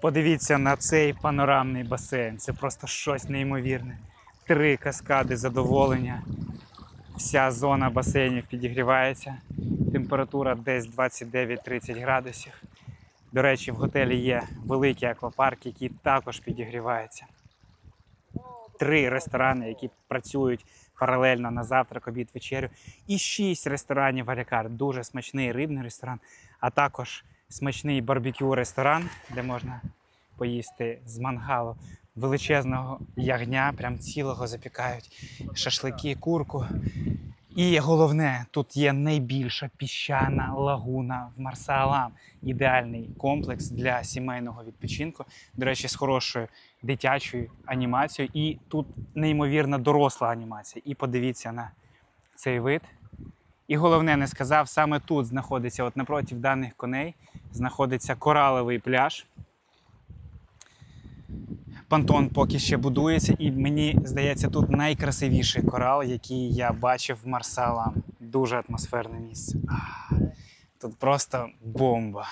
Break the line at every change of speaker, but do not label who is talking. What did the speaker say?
Подивіться на цей панорамний басейн. Це просто щось неймовірне. Три каскади задоволення. Вся зона басейнів підігрівається. Температура десь 29-30 градусів. До речі, в готелі є великий аквапарк, який також підігрівається. Три ресторани, які працюють паралельно на завтрак, обід, вечерю. І шість ресторанів Валякар. Дуже смачний рибний ресторан, а також смачний барбекю ресторан, де можна поїсти з мангалу величезного ягня, прям цілого запікають шашлики, курку. І головне, тут є найбільша піщана лагуна в Марсалам. Ідеальний комплекс для сімейного відпочинку. До речі, з хорошою дитячою анімацією. І тут неймовірна доросла анімація. І подивіться на цей вид. І головне, не сказав, саме тут знаходиться, от напроти даних коней, знаходиться кораловий пляж. Пантон поки ще будується, і мені здається, тут найкрасивіший корал, який я бачив в Марсала. Дуже атмосферне місце. Тут просто бомба.